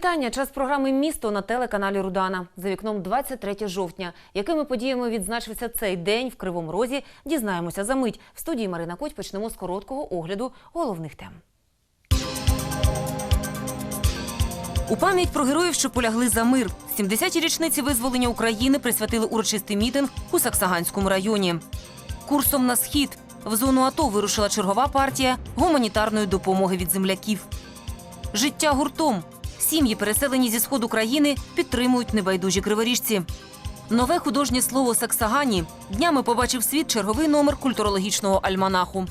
Вітання. Час програми Місто на телеканалі Рудана. За вікном 23 жовтня. Якими подіями відзначився цей день в Кривому Розі? Дізнаємося за мить. В студії Марина Коть почнемо з короткого огляду головних тем. У пам'ять про героїв, що полягли за мир. 70-ті річниці визволення України присвятили урочистий мітинг у Саксаганському районі. Курсом на схід в зону АТО вирушила чергова партія гуманітарної допомоги від земляків. Життя гуртом. Сім'ї, переселені зі сходу країни, підтримують небайдужі криворіжці. Нове художнє слово Саксагані днями побачив світ черговий номер культурологічного альманаху.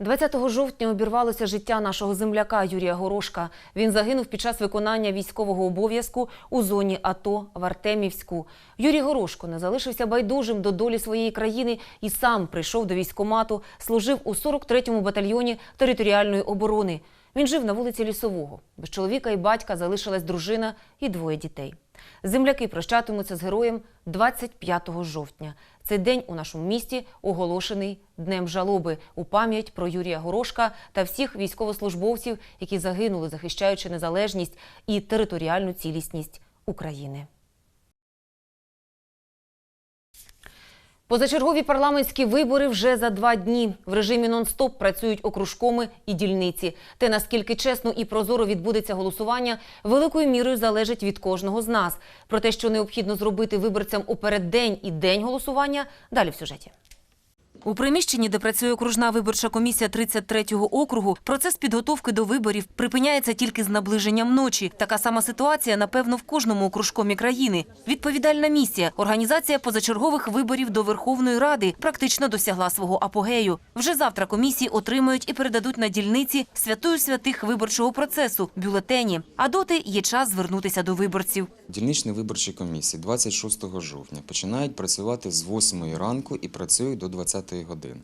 20 жовтня обірвалося життя нашого земляка Юрія Горошка. Він загинув під час виконання військового обов'язку у зоні АТО в Артемівську. Юрій Горошко не залишився байдужим до долі своєї країни і сам прийшов до військкомату, служив у 43-му батальйоні територіальної оборони. Він жив на вулиці Лісового. Без чоловіка і батька залишилась дружина і двоє дітей. Земляки прощатимуться з героєм 25 жовтня. Цей день у нашому місті оголошений днем жалоби у пам'ять про Юрія Горошка та всіх військовослужбовців, які загинули, захищаючи незалежність і територіальну цілісність України. Позачергові парламентські вибори вже за два дні. В режимі нон-стоп працюють окружкоми і дільниці. Те, наскільки чесно і прозоро відбудеться голосування, великою мірою залежить від кожного з нас. Про те, що необхідно зробити виборцям у переддень і день голосування, далі в сюжеті. У приміщенні, де працює окружна виборча комісія 33-го округу, процес підготовки до виборів припиняється тільки з наближенням ночі. Така сама ситуація, напевно, в кожному окружкомі країни. Відповідальна місія організація позачергових виборів до Верховної Ради практично досягла свого апогею. Вже завтра комісії отримають і передадуть на дільниці святою святих виборчого процесу бюлетені. А доти є час звернутися до виборців. Дільничні виборчі комісії 26 жовтня починають працювати з 8 ранку і працюють до 20 години.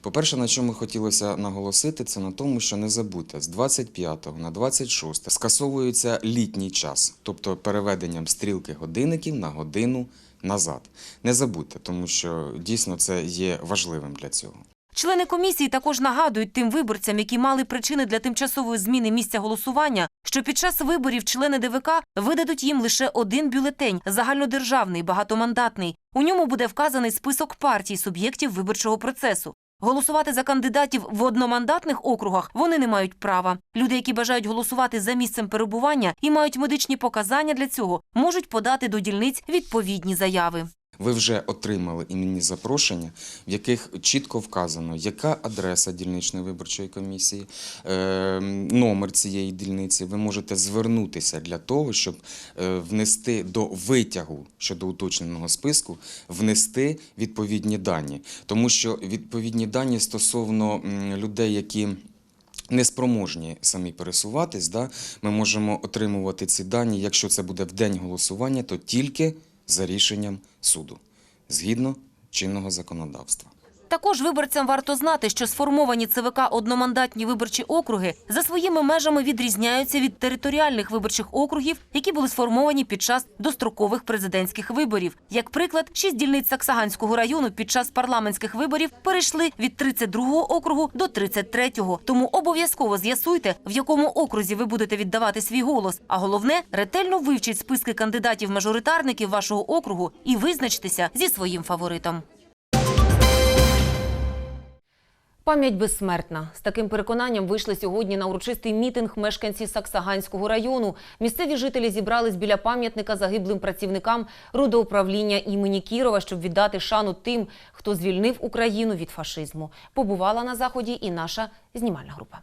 По-перше, на чому хотілося наголосити, це на тому, що не забудьте, з 25 на 26 скасовується літній час, тобто переведенням стрілки годинників на годину назад. Не забудьте, тому що дійсно це є важливим для цього. Члени комісії також нагадують тим виборцям, які мали причини для тимчасової зміни місця голосування, що під час виборів члени ДВК видадуть їм лише один бюлетень загальнодержавний, багатомандатний. У ньому буде вказаний список партій суб'єктів виборчого процесу. Голосувати за кандидатів в одномандатних округах вони не мають права. Люди, які бажають голосувати за місцем перебування і мають медичні показання для цього, можуть подати до дільниць відповідні заяви. Ви вже отримали іменні запрошення, в яких чітко вказано, яка адреса дільничної виборчої комісії, е, номер цієї дільниці. Ви можете звернутися для того, щоб е, внести до витягу щодо уточненого списку, внести відповідні дані, тому що відповідні дані стосовно людей, які Неспроможні самі пересуватись, да, ми можемо отримувати ці дані, якщо це буде в день голосування, то тільки за рішенням суду, згідно чинного законодавства. Також виборцям варто знати, що сформовані ЦВК одномандатні виборчі округи за своїми межами відрізняються від територіальних виборчих округів, які були сформовані під час дострокових президентських виборів. Як приклад, шість дільниць Саксаганського району під час парламентських виборів перейшли від 32-го округу до 33-го. Тому обов'язково з'ясуйте, в якому окрузі ви будете віддавати свій голос. А головне, ретельно вивчіть списки кандидатів-мажоритарників вашого округу і визначтеся зі своїм фаворитом. Пам'ять безсмертна. З таким переконанням вийшли сьогодні на урочистий мітинг мешканці Саксаганського району. Місцеві жителі зібрались біля пам'ятника загиблим працівникам рудоуправління імені Кірова, щоб віддати шану тим, хто звільнив Україну від фашизму. Побувала на заході і наша знімальна група.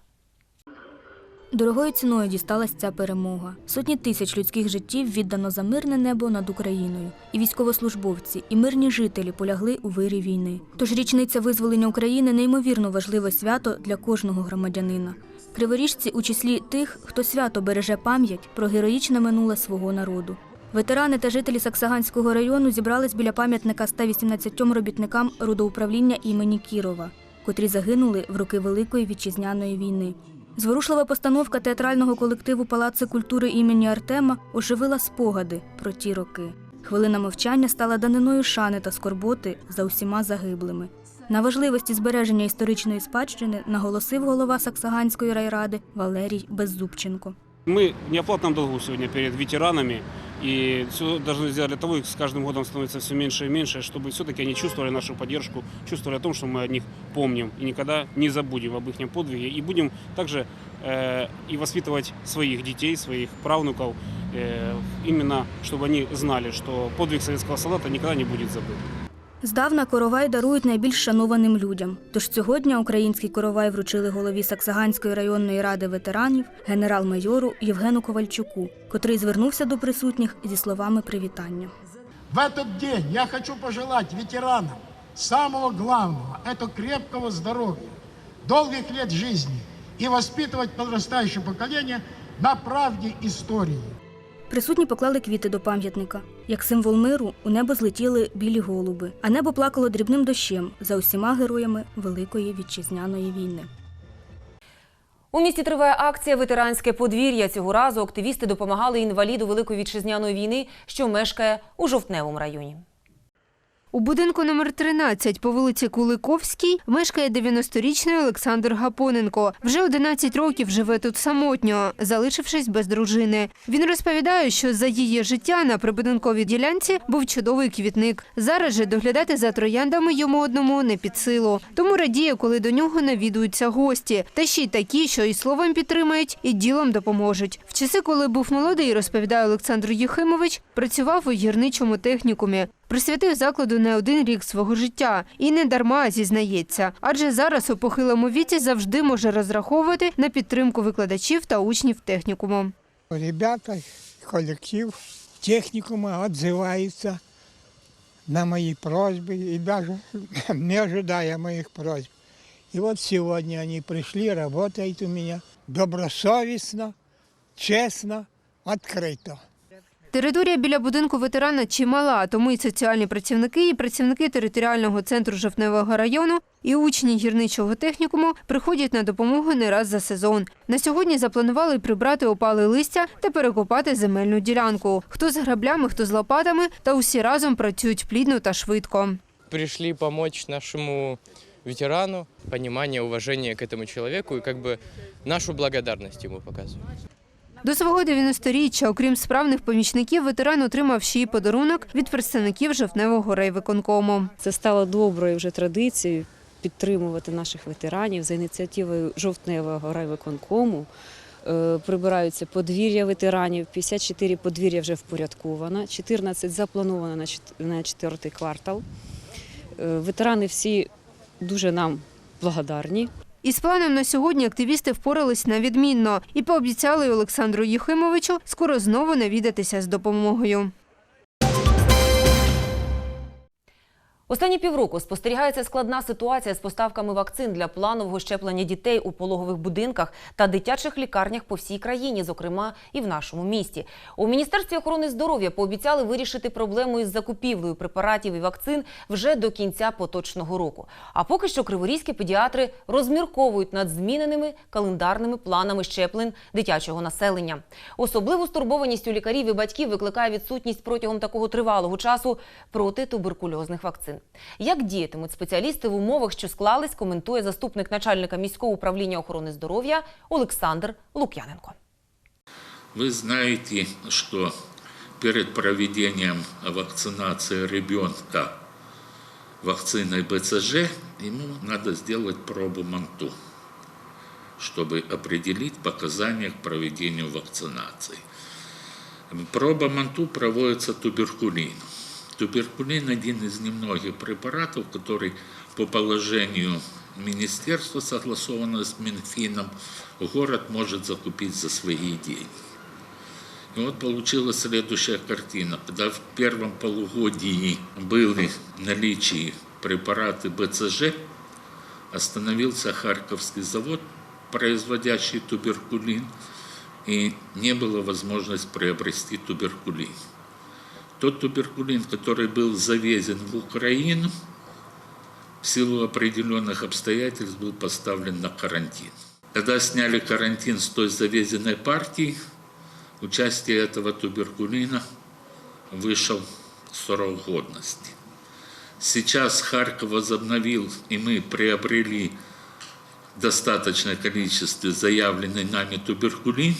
Дорогою ціною дісталась ця перемога. Сотні тисяч людських життів віддано за мирне небо над Україною. І військовослужбовці, і мирні жителі полягли у вирі війни. Тож річниця визволення України неймовірно важливе свято для кожного громадянина. Криворіжці у числі тих, хто свято береже пам'ять про героїчне минуле свого народу. Ветерани та жителі Саксаганського району зібрались біля пам'ятника 118 робітникам рудоуправління імені Кірова, котрі загинули в роки Великої вітчизняної війни. Зворушлива постановка театрального колективу Палаци культури імені Артема оживила спогади про ті роки. Хвилина мовчання стала даниною шани та скорботи за усіма загиблими. На важливості збереження історичної спадщини наголосив голова Саксаганської райради Валерій Беззубченко. Мы в неоплатном долгу сегодня перед ветеранами. И все должны сделать для того, их с каждым годом становится все меньше и меньше, чтобы все-таки они чувствовали нашу поддержку, чувствовали о том, что мы о них помним и никогда не забудем об их подвиге. И будем также э, и воспитывать своих детей, своих правнуков, э, именно чтобы они знали, что подвиг советского солдата никогда не будет забыт. Здавна коровай дарують найбільш шанованим людям. Тож сьогодні український коровай вручили голові Саксаганської районної ради ветеранів генерал-майору Євгену Ковальчуку, котрий звернувся до присутніх зі словами привітання. В этот день я хочу пожелать ветеранам самого главного – это крепкого здоровья, долгих лет жизни и воспитывать подрастающее поколение на правде истории. Присутні поклали квіти до пам'ятника. Як символ миру у небо злетіли білі голуби, а небо плакало дрібним дощем за усіма героями Великої вітчизняної війни. У місті триває акція Ветеранське подвір'я. Цього разу активісти допомагали інваліду Великої вітчизняної війни, що мешкає у жовтневому районі. У будинку номер 13 по вулиці Куликовській мешкає 90-річний Олександр Гапоненко. Вже 11 років живе тут самотньо, залишившись без дружини. Він розповідає, що за її життя на прибудинковій ділянці був чудовий квітник. Зараз же доглядати за трояндами йому одному не під силу. Тому радіє, коли до нього навідуються гості. Та ще й такі, що і словом підтримають, і ділом допоможуть. В часи, коли був молодий, розповідає Олександр Єхимович, працював у гірничому технікумі Присвятив закладу не один рік свого життя і не дарма зізнається, адже зараз у похилому віці завжди може розраховувати на підтримку викладачів та учнів технікуму. Ребята, коллектив техникума отзываются на мои просьбы и даже не ожидая моих просьб. И вот сегодня они пришли, работают у меня добросовестно, честно, открыто. Територія біля будинку ветерана чимала, тому і соціальні працівники, і працівники територіального центру Жовтневого району, і учні гірничого технікуму приходять на допомогу не раз за сезон. На сьогодні запланували прибрати опали листя та перекопати земельну ділянку. Хто з граблями, хто з лопатами, та усі разом працюють плідно та швидко. пришли помочь нашему ветерану, понимание, уважение к этому человеку и как бы нашу благодарность ему показываем. До свого 90-річчя, окрім справних помічників, ветеран отримав ще й подарунок від представників жовтневого райвиконкому. Це стало доброю вже традицією підтримувати наших ветеранів за ініціативою жовтневого райвиконкому. Е, Прибираються подвір'я ветеранів. 54 подвір'я вже впорядковано, 14 заплановано на чет- четвертий квартал. Е, Ветерани всі дуже нам благодарні. Із планом на сьогодні активісти впорались на відмінно і пообіцяли Олександру Єхимовичу скоро знову навідатися з допомогою. Останні півроку спостерігається складна ситуація з поставками вакцин для планового щеплення дітей у пологових будинках та дитячих лікарнях по всій країні, зокрема і в нашому місті. У міністерстві охорони здоров'я пообіцяли вирішити проблему із закупівлею препаратів і вакцин вже до кінця поточного року. А поки що криворізькі педіатри розмірковують над зміненими календарними планами щеплень дитячого населення. Особливу стурбованість у лікарів і батьків викликає відсутність протягом такого тривалого часу протитуберкульозних вакцин. Як діятимуть спеціалісти в умовах, що склались, коментує заступник начальника міського управління охорони здоров'я Олександр Лук'яненко. Вы знаете, что перед проведением вакцинации ребенка вакциной БЦЖ ему надо сделать пробу МАНТУ, чтобы определить показания к проведению вакцинации. Проба МАНТУ проводится туберкулин. Туберкулин – один из немногих препаратов, который по положению министерства, согласованно с Минфином, город может закупить за свои деньги. И вот получилась следующая картина. Когда в первом полугодии были в наличии препараты БЦЖ, остановился Харьковский завод, производящий туберкулин, и не было возможности приобрести туберкулин. Тот туберкулин, который был завезен в Украину, в силу определенных обстоятельств был поставлен на карантин. Когда сняли карантин с той завезенной партии, участие этого туберкулина вышел срок годности. Сейчас Харьков возобновил, и мы приобрели достаточное количество заявленный нами туберкулин,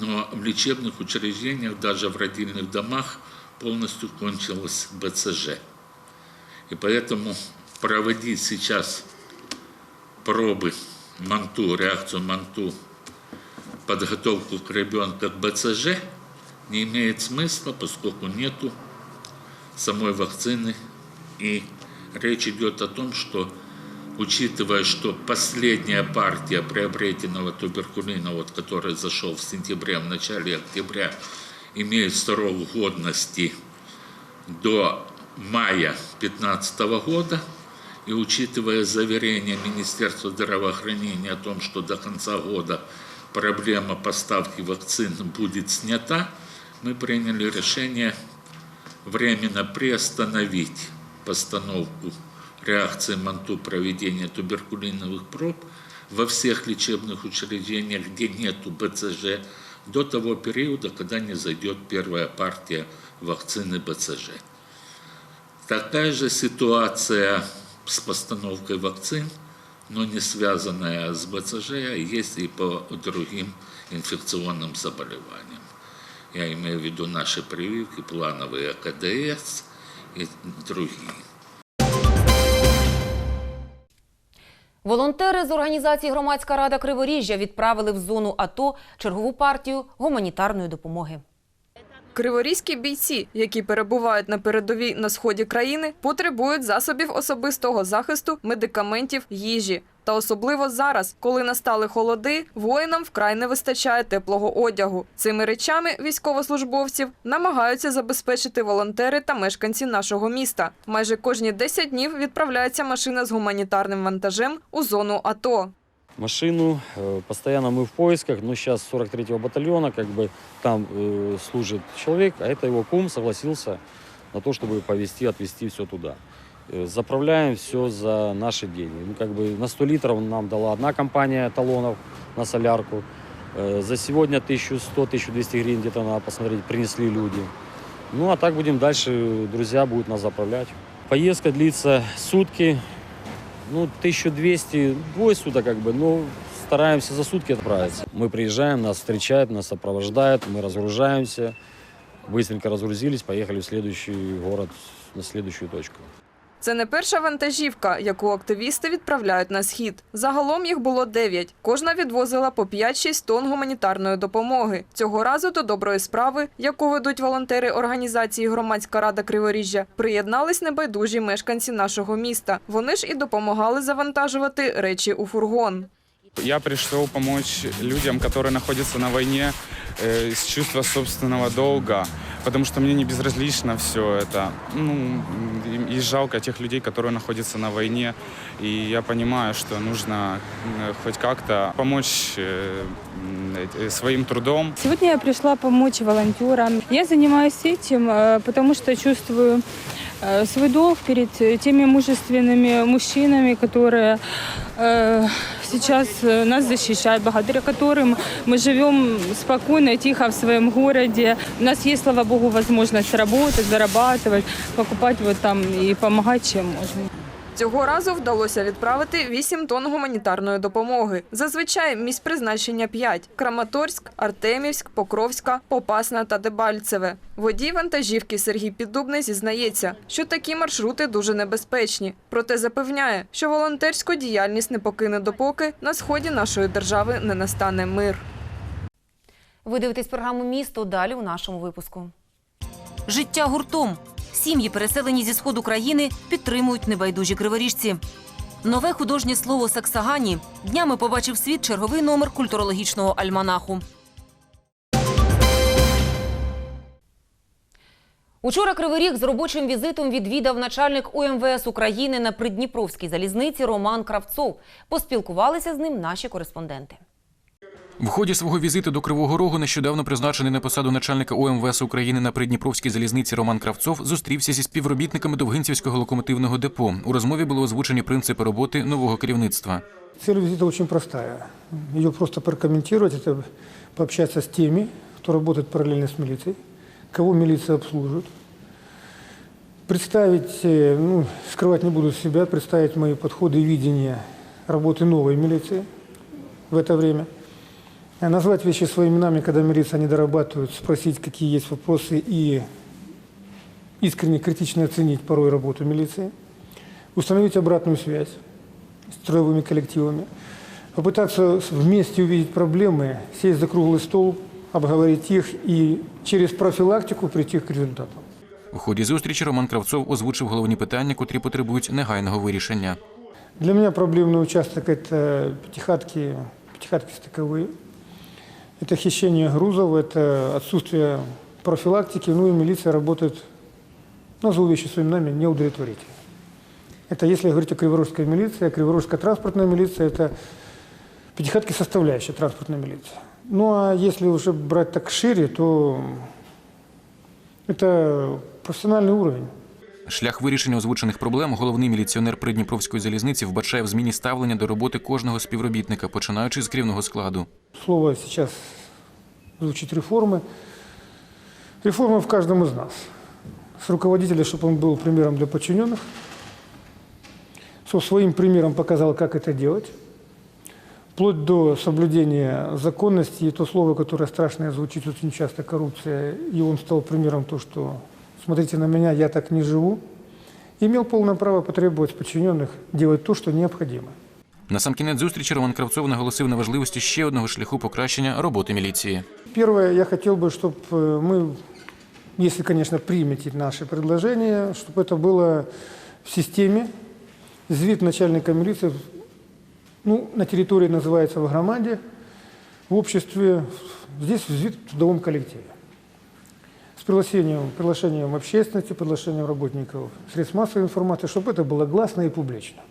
но в лечебных учреждениях, даже в родильных домах, полностью кончилось БЦЖ. И поэтому проводить сейчас пробы МАНТУ, реакцию МАНТУ, подготовку к ребенку к БЦЖ не имеет смысла, поскольку нету самой вакцины. И речь идет о том, что учитывая, что последняя партия приобретенного туберкулина, вот, который зашел в сентябре, в начале октября, имеет срок годности до мая 2015 года, и учитывая заверение Министерства здравоохранения о том, что до конца года проблема поставки вакцин будет снята, мы приняли решение временно приостановить постановку реакции МАНТУ проведения туберкулиновых проб во всех лечебных учреждениях, где нет БЦЖ, до того периода, когда не зайдет первая партия вакцины БЦЖ. Такая же ситуация с постановкой вакцин, но не связанная с БЦЖ, есть и по другим инфекционным заболеваниям. Я имею в виду наши прививки, плановые КДС и другие. Волонтери з організації Громадська рада Криворіжжя відправили в зону АТО чергову партію гуманітарної допомоги. Криворізькі бійці, які перебувають на передовій на сході країни, потребують засобів особистого захисту, медикаментів, їжі. Та особливо зараз, коли настали холоди, воїнам вкрай не вистачає теплого одягу. Цими речами військовослужбовців намагаються забезпечити волонтери та мешканці нашого міста. Майже кожні 10 днів відправляється машина з гуманітарним вантажем у зону АТО. Машину. Э, Постоянно мы в поисках, но сейчас 43-го батальона, как бы там э, служит человек, а это его кум согласился на то, чтобы повезти, отвезти все туда. Э, Заправляем все за наши деньги. Ну, как бы на 100 литров нам дала одна компания талонов на солярку. Э, За сегодня 1100-1200 гривен где-то надо посмотреть, принесли люди. Ну, а так будем дальше, друзья будут нас заправлять. Поездка длится сутки, ну, 1200, двое суток как бы, но стараемся за сутки отправиться. Мы приезжаем, нас встречают, нас сопровождают, мы разгружаемся, быстренько разгрузились, поехали в следующий город, на следующую точку. Це не перша вантажівка, яку активісти відправляють на схід. Загалом їх було дев'ять. Кожна відвозила по 5-6 тонн гуманітарної допомоги. Цього разу до доброї справи, яку ведуть волонтери організації Громадська рада Криворіжжя, приєднались небайдужі мешканці нашого міста. Вони ж і допомагали завантажувати речі у фургон. Я пришел помочь людям, которые находятся на войне, э, с чувства собственного долга, потому что мне не безразлично все это. Ну, и, и жалко тех людей, которые находятся на войне, и я понимаю, что нужно э, хоть как-то помочь э, м, э, своим трудом. Сегодня я пришла помочь волонтерам. Я занимаюсь этим, э, потому что чувствую э, свой долг перед э, теми мужественными мужчинами, которые э, сейчас э, нас защищают, благодаря которым мы живем спокойно, тихо в своем городе. У нас есть, слава богу, возможность работать, зарабатывать, покупать вот там и помогать, чем можем. Цього разу вдалося відправити 8 тонн гуманітарної допомоги. Зазвичай місць призначення 5 – Краматорськ, Артемівськ, Покровська, Попасна та Дебальцеве. Водій вантажівки Сергій Піддубний зізнається, що такі маршрути дуже небезпечні. Проте запевняє, що волонтерську діяльність не покине допоки на сході нашої держави не настане мир. Ви дивитесь програму Місто далі у нашому випуску. Життя гуртом. Сім'ї, переселені зі сходу країни, підтримують небайдужі криворіжці. Нове художнє слово Саксагані днями побачив світ черговий номер культурологічного альманаху. Учора Кривий з робочим візитом відвідав начальник УМВС України на Придніпровській залізниці Роман Кравцов. Поспілкувалися з ним наші кореспонденти. В ході свого візиту до Кривого Рогу нещодавно призначений на посаду начальника УМВС України на Придніпровській залізниці Роман Кравцов зустрівся зі співробітниками Довгинцівського локомотивного депо. У розмові були озвучені принципи роботи нового керівництва. Цель визита очень простая. Ее просто прокомментировать, это пообщаться с теми, кто работает параллельно с милицией, кого милиция обслуживает, представить, э, ну, скрывать не буду себя, представить мои подходы и видение работы новой милиции в это время. А Назвать вещи своими именами, когда милиция не дорабатывает, спросить, какие есть вопросы и искренне критично оценить порой работу милиции. Установить обратную связь с трудовыми коллективами. Попытаться вместе увидеть проблемы, сесть за круглый стол, обговорить их и через профилактику прийти к результатам. У ході зустрічі Роман Кравцов озвучив головні питання, котрі потребують негайного вирішення. Для меня проблемный участок – это пятихатки, пятихатки стыковые. Это хищение грузов, это отсутствие профилактики, ну и милиция работает, назову вещи своими именами, неудовлетворительно. Это если говорить о Криворожской милиции, а Криворожская транспортная милиция – это пятихатки составляющая транспортной милиции. Ну а если уже брать так шире, то это профессиональный уровень. Шлях вирішення озвучених проблем головний міліціонер Придніпровської залізниці вбачає в зміні ставлення до роботи кожного співробітника, починаючи з керівного складу. Слово сейчас звучит реформы. Реформа в каждом из нас. С руководителя, чтобы он был примером для подчиненных. Со своим примером показал, как это делать. Вплоть до соблюдения законности. И то слово, которое страшное звучит очень часто, коррупция. И он стал примером то, что смотрите на меня, я так не живу. Имел полное право потребовать с подчиненных делать то, что необходимо. На сам кінець зустрічі Роман Кравцов наголосив на важливості ще одного шляху покращення роботи міліції. Первое, я хотел бы, чтобы мы, если, конечно, примете наши предложения, чтобы это было в системе. Звит начальника милиции, ну, на территории называется в громаде, в обществе, здесь звит в трудовом коллективе. С приглашением, приглашением общественности, приглашением работников средств массовой информации, чтобы это было гласно и публично.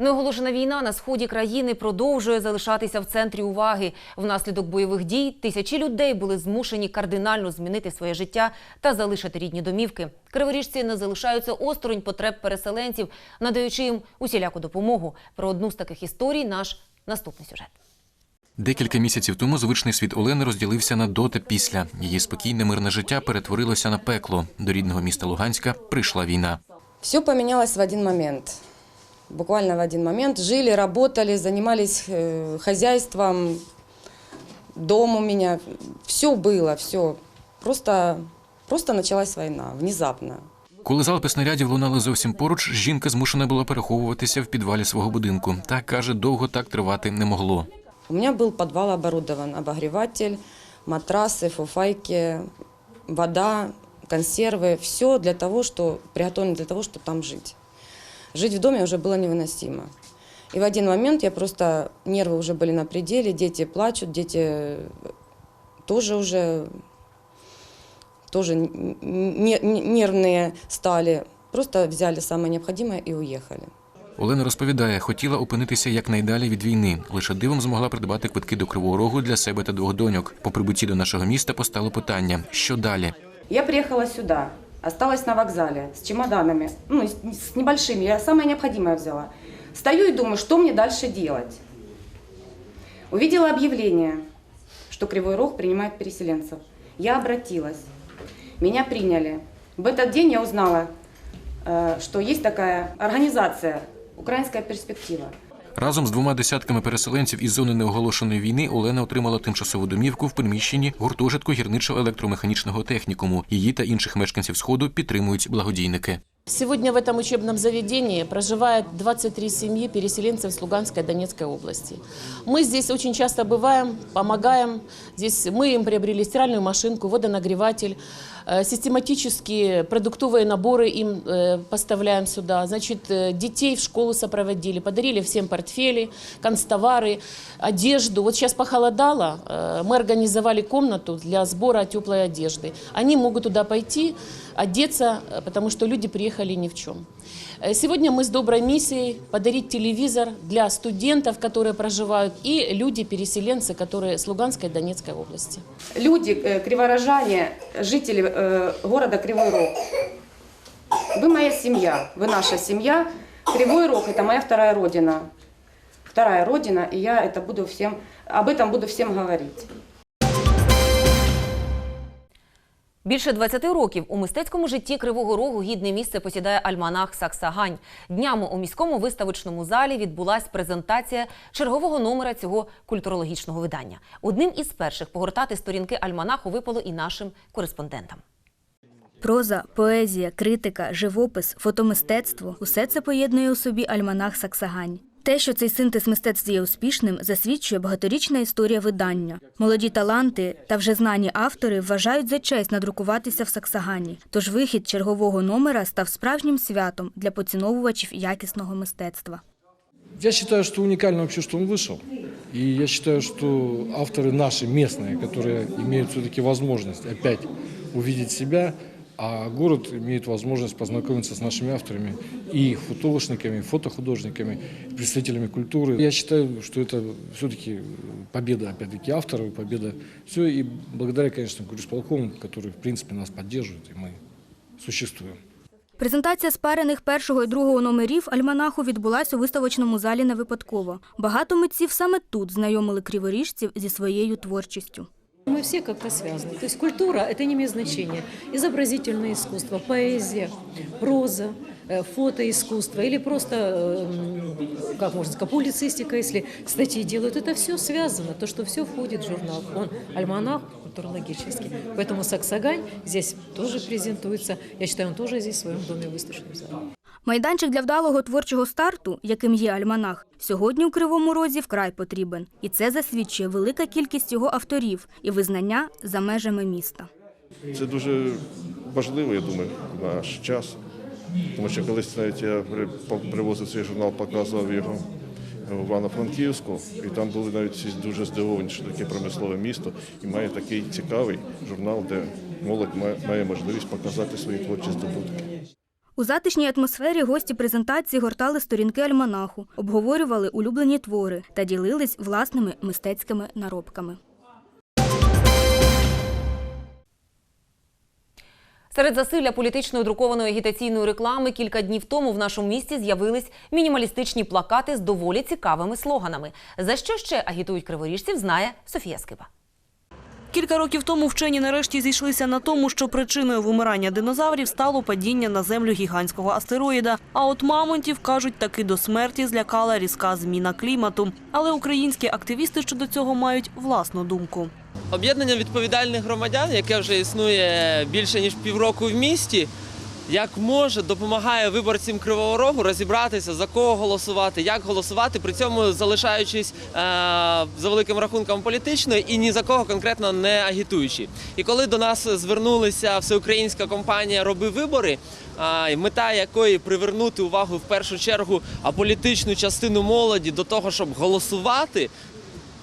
Неоголошена війна на сході країни продовжує залишатися в центрі уваги. Внаслідок бойових дій тисячі людей були змушені кардинально змінити своє життя та залишити рідні домівки. Криворіжці не залишаються осторонь потреб переселенців, надаючи їм усіляку допомогу. Про одну з таких історій наш наступний сюжет. Декілька місяців тому звичний світ Олени розділився на до та після. Її спокійне мирне життя перетворилося на пекло. До рідного міста Луганська прийшла війна. Все поменялось в один момент. Буквально в один момент. Жили, работали, занимались э, хозяйством, дом у меня. Все было, все. Просто, просто началась война, внезапно. Коли залпи снарядів лунали зовсім поруч, жінка змушена була переховуватися в підвалі свого будинку. Та каже, довго так тривати не могло. У меня был подвал оборудован, обогреватель, матрасы, фуфайки, вода, консервы. Все для того, что приготовлено для того, чтобы там жить. Жить в доме уже было невыносимо. И в один момент я просто, нервы уже были на пределе, дети плачут, дети тоже уже тоже нервные стали. Просто взяли самое необходимое и уехали. Олена розповідає, хотіла опинитися якнайдалі від війни. Лише дивом змогла придбати квитки до Кривого Рогу для себе та двох доньок. По прибутті до нашого міста постало питання: що далі? Я приехала сюда, осталась на вокзале с чемоданами, ну, с, с небольшими, я самое необходимое взяла. Стою и думаю, что мне дальше делать. Увидела объявление, что Кривой Рог принимает переселенцев. Я обратилась, меня приняли. В этот день я узнала, э, что есть такая организация «Украинская перспектива». Разом з двома десятками переселенців із зони неоголошеної війни Олена отримала тимчасову домівку в приміщенні гуртожитку гірничо-електромеханічного технікуму. Її та інших мешканців сходу підтримують благодійники. Сегодня в этом учебном заведении проживает 23 семьи переселенцев с Луганской и Донецкой области. Мы здесь очень часто бываем, помогаем. Здесь мы им приобрели стиральную машинку, водонагреватель, э, Систематически продуктовые наборы им э, поставляем сюда. Значит, э, детей в школу сопроводили, подарили всем портфели, констовары, одежду. Вот сейчас похолодало, э, мы организовали комнату для сбора теплой одежды. Они могут туда пойти, одеться, э, потому что люди приехали ни в чем. Э, Сегодня мы с доброй миссией подарить телевизор для студентов, которые проживают, и люди-переселенцы, которые с Луганской и Донецкой области. Люди, э, криворожане, жители э, города Кривой Рог, вы моя семья, вы наша семья. Кривой Рог – это моя вторая родина. Вторая родина, и я это буду всем, об этом буду всем говорить. Більше 20 років у мистецькому житті Кривого Рогу гідне місце посідає альманах Саксагань. Днями у міському виставочному залі відбулась презентація чергового номера цього культурологічного видання. Одним із перших погортати сторінки альманаху випало і нашим кореспондентам. Проза, поезія, критика, живопис, фотомистецтво усе це поєднує у собі альманах Саксагань. Те, що цей синтез мистецтв є успішним, засвідчує багаторічна історія видання. Молоді таланти та вже знані автори вважають за честь надрукуватися в Саксагані. Тож вихід чергового номера став справжнім святом для поціновувачів якісного мистецтва. Я считаю, что уникально вообще, что он вышел. И я считаю, что авторы наши, местные, которые имеют все-таки возможность опять увидеть себя, а город имеет возможность познакомиться с нашими авторами и художниками, фотохудожниками, представителями культуры. Я считаю, что это все-таки победа, опять-таки, авторов, победа все. И благодаря, конечно, горисполкому, который, в принципе, нас поддерживает, и мы существуем. Презентація спарених першого і другого номерів альманаху відбулась у виставочному залі не випадково. Багато митців саме тут знайомили криворіжців зі своєю творчістю. Мы все как-то связаны. То есть культура – это не имеет значения. Изобразительное искусство, поэзия, проза, э, фотоискусство или просто, э, как можно сказать, публицистика, если статьи делают. Это все связано, то, что все входит в журнал. Он альманах культурологический. Поэтому Саксагань здесь тоже презентуется. Я считаю, он тоже здесь в своем доме выставочном зале. Майданчик для вдалого творчого старту, яким є альманах, сьогодні у Кривому Розі вкрай потрібен. І це засвідчує велика кількість його авторів і визнання за межами міста. Це дуже важливо, я думаю, в наш час. Тому що колись навіть я привозив цей журнал, показував його в Івано-Франківську, і там були навіть всі дуже здивовані, що таке промислове місто і має такий цікавий журнал, де молодь має- можливість показати свої творчі здобутки. У затишній атмосфері гості презентації гортали сторінки альманаху, обговорювали улюблені твори та ділились власними мистецькими наробками. Серед засилля політичної друкованої агітаційної реклами кілька днів тому в нашому місті з'явились мінімалістичні плакати з доволі цікавими слоганами. За що ще агітують криворіжців, знає Софія Скиба. Кілька років тому вчені нарешті зійшлися на тому, що причиною вимирання динозаврів стало падіння на землю гігантського астероїда. А от мамонтів, кажуть, таки до смерті злякала різка зміна клімату. Але українські активісти щодо цього мають власну думку. Об'єднання відповідальних громадян, яке вже існує більше ніж півроку в місті, як може допомагає виборцям Кривого Рогу розібратися за кого голосувати, як голосувати, при цьому залишаючись е, за великим рахунком політичною і ні за кого конкретно не агітуючи. І коли до нас звернулися всеукраїнська компанія Роби вибори, мета якої привернути увагу в першу чергу аполітичну частину молоді до того, щоб голосувати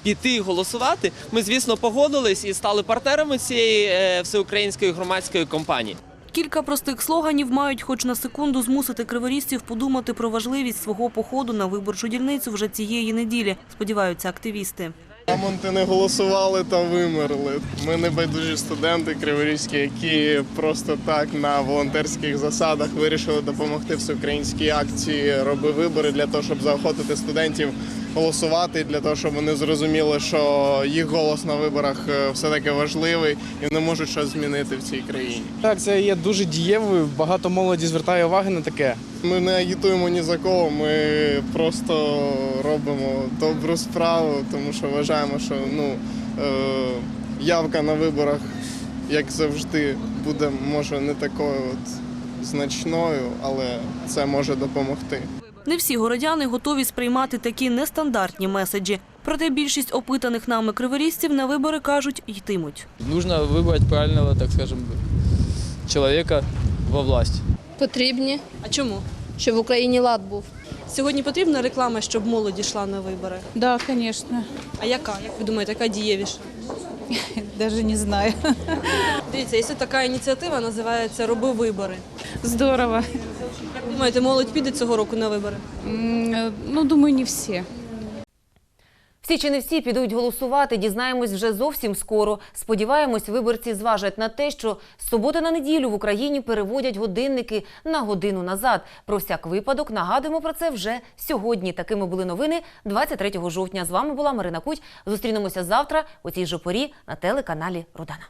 піти голосувати, ми, звісно, погодились і стали партнерами цієї е, всеукраїнської громадської компанії. Кілька простих слоганів мають хоч на секунду змусити криворізців подумати про важливість свого походу на виборчу дільницю вже цієї неділі, сподіваються активісти. Мамонти не голосували та вимерли. Ми не байдужі студенти криворізькі, які просто так на волонтерських засадах вирішили допомогти всеукраїнській акції Роби вибори для того, щоб заохотити студентів голосувати, для того, щоб вони зрозуміли, що їх голос на виборах е, все-таки важливий і вони можуть щось змінити в цій країні. Акція є дуже дієвою, багато молоді звертає уваги на таке. Ми не агітуємо ні за кого, ми просто робимо добру справу, тому що вважаємо, що ну, е, явка на виборах, як завжди, буде може не такою от значною, але це може допомогти. Не всі городяни готові сприймати такі нестандартні меседжі. Проте більшість опитаних нами криворізців на вибори кажуть, йтимуть. Нужно выбрать правильного, так скажем, человека во власть. Потрібні. А чому? Щоб в Україні лад був. Сьогодні потрібна реклама, щоб молодь йшла на вибори. Да, звісно. А яка? Як ви думаєте, яка дієвіша? Даже не знаю. Дивіться, є така ініціатива, називається Роби вибори. Здорово. Як думаєте, молодь піде цього року на вибори? Ну, думаю, не всі. Всі чи не всі підуть голосувати, дізнаємось вже зовсім скоро. Сподіваємось, виборці зважать на те, що з суботи на неділю в Україні переводять годинники на годину назад. Про всяк випадок нагадуємо про це вже сьогодні. Такими були новини 23 жовтня. З вами була Марина Куть. Зустрінемося завтра у цій же порі на телеканалі Рудана.